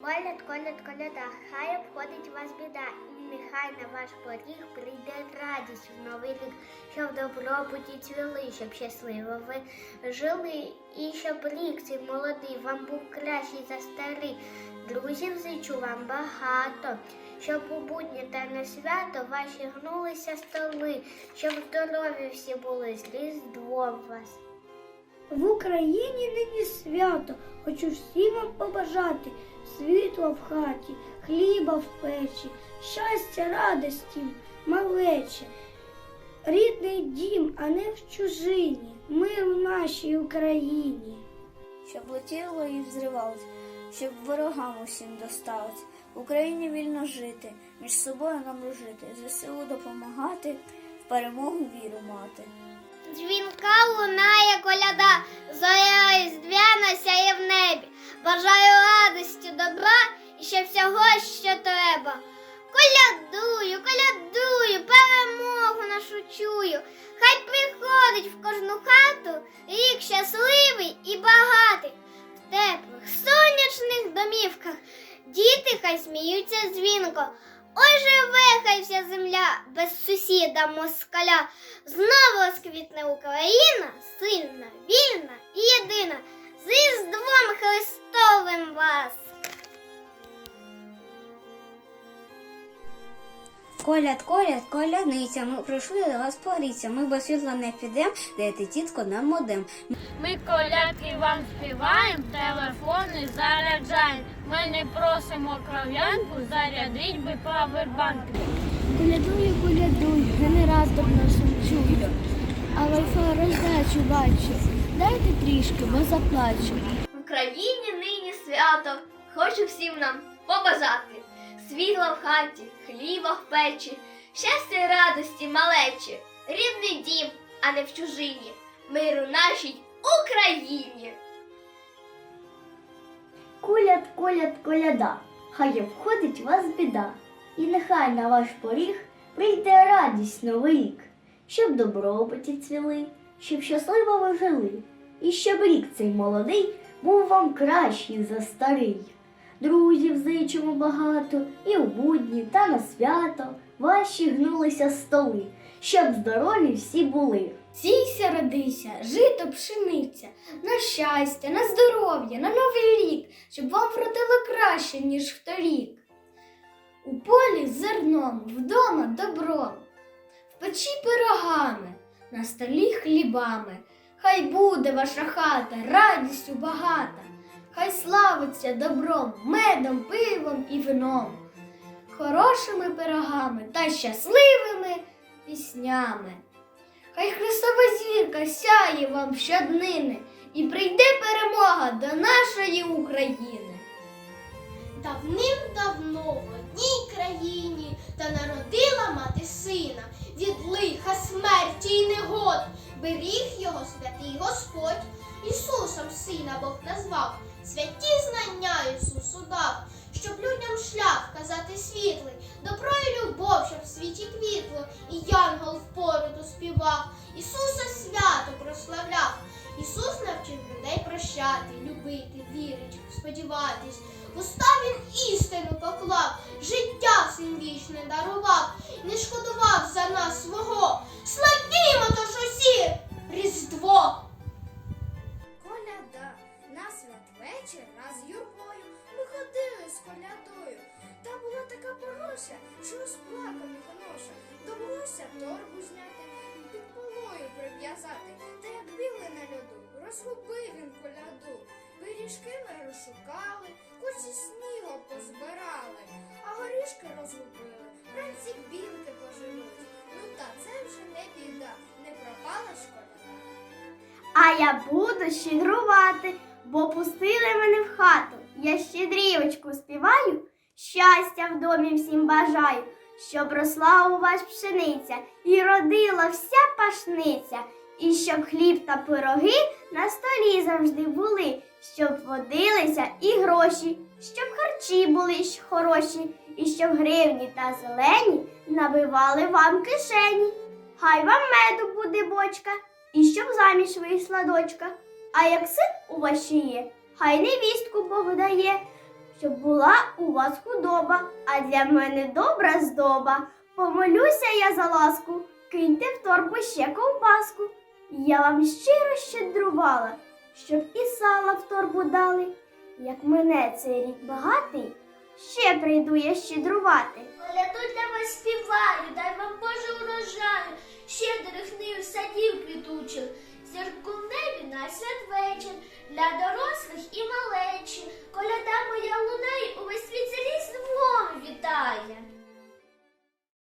Коляд, коляд, коляда, хай обходить вас біда, і нехай на ваш поріг прийде радість в новий рік, щоб добробуті цвіли, щоб щасливо ви жили, і щоб рік цей молодий вам був кращий за старий. Друзів зичу вам багато, щоб у будні та на свято ваші гнулися столи, щоб здорові всі були з різдвом вас. В Україні нині свято, хочу всім вам побажати світла в хаті, хліба в печі, щастя, радості, малече, рідний дім, а не в чужині, мир в нашій Україні. щоб летіло і взривалось, щоб ворогам усім досталось. В Україні вільно жити, між собою нам дружити, ЗСУ допомагати, в перемогу віру мати. Дзвінка лунає коляда, зоря різдвяна сяє в небі. Бажаю радості, добра і ще всього, що треба. Колядую, колядую, перемогу нашу чую. Хай приходить в кожну хату рік щасливий і багатий. В теплих сонячних домівках діти хай сміються дзвінко. Ой живе хай вся земля без сусіда москаля. Знову розквітне Україна, сильна, вільна і єдина. З Різдвом Христовим вас! Коляд, коляд, колядниця, ми прийшли до вас погріться. Ми без світла не підем, дайте тітко нам модем. Ми колядки вам співаємо, телефони заряджаємо. Ми не просимо кров'янку, зарядить би павербанк. Колядую, колядую, генератор нашим чую, а вайфа роздачу бачу. Дайте трішки, бо заплачу. В Україні нині свято, хочу всім нам побажати. Світла в хаті, хліба в печі, щастя й радості малечі, рідний дім, а не в чужині, миру нашій Україні. Коляд, коляд, коляда, хай обходить вас біда, і нехай на ваш поріг прийде радість новий рік, щоб добробуті цвіли, щоб щасливо ви жили, і щоб рік цей молодий був вам кращий за старий. Друзів зичимо багато, і в будні та на свято ваші гнулися столи, щоб здорові всі були. Сійся, родися, жито пшениця, на щастя, на здоров'я, на новий рік, щоб вам вродило краще, ніж в торік. У полі зерном, вдома добром, печі пирогами, на столі хлібами. Хай буде ваша хата радістю багата, хай славиться добром, медом, пивом і вином, хорошими пирогами та щасливими піснями. Хай Христова зірка сяє вам щоднини і прийде перемога до нашої України. Давним-давно в одній країні Беріг його святий Господь, Ісусом сина Бог назвав, святі знання Ісусу дав, щоб людям шлях казати світлий, добро і любов, щоб в світі квітло, і янгол в породу співав, Ісуса свято прославляв. Ісус навчив людей прощати, любити, вірити, сподіватись. Уста він істину поклав, життя всім вічне дарував, не шкодував колядою. Та була така порося, що розплакав Михоноша. Довелося торбу зняти під полою прив'язати. Та як бігли на льоду, розгубив він коляду. Пиріжки ми розшукали, кучі снігу позбирали, а горішки розгубили, вранці білки поживуть. Ну та це вже не біда, не пропала ж коляда. А я буду щедрувати, бо пустили мене в хату. Я щедрівочку співаю, щастя в домі всім бажаю, щоб росла у вас пшениця і родила вся пашниця, і щоб хліб та пироги на столі завжди були, щоб водилися і гроші, щоб харчі були хороші, і щоб гривні та зелені набивали вам кишені. Хай вам меду буде бочка, і щоб заміж вийшла дочка. А як син у вас ще є, хай невістку Бог щоб була у вас худоба, а для мене добра здоба. Помолюся я за ласку, киньте в торбу ще ковбаску. Я вам щиро щедрувала, щоб і сала в торбу дали. Як мене цей рік багатий, ще прийду я щедрувати. Коляду для вас співаю, дай вам Боже урожаю, щедрих нив садів квітучих,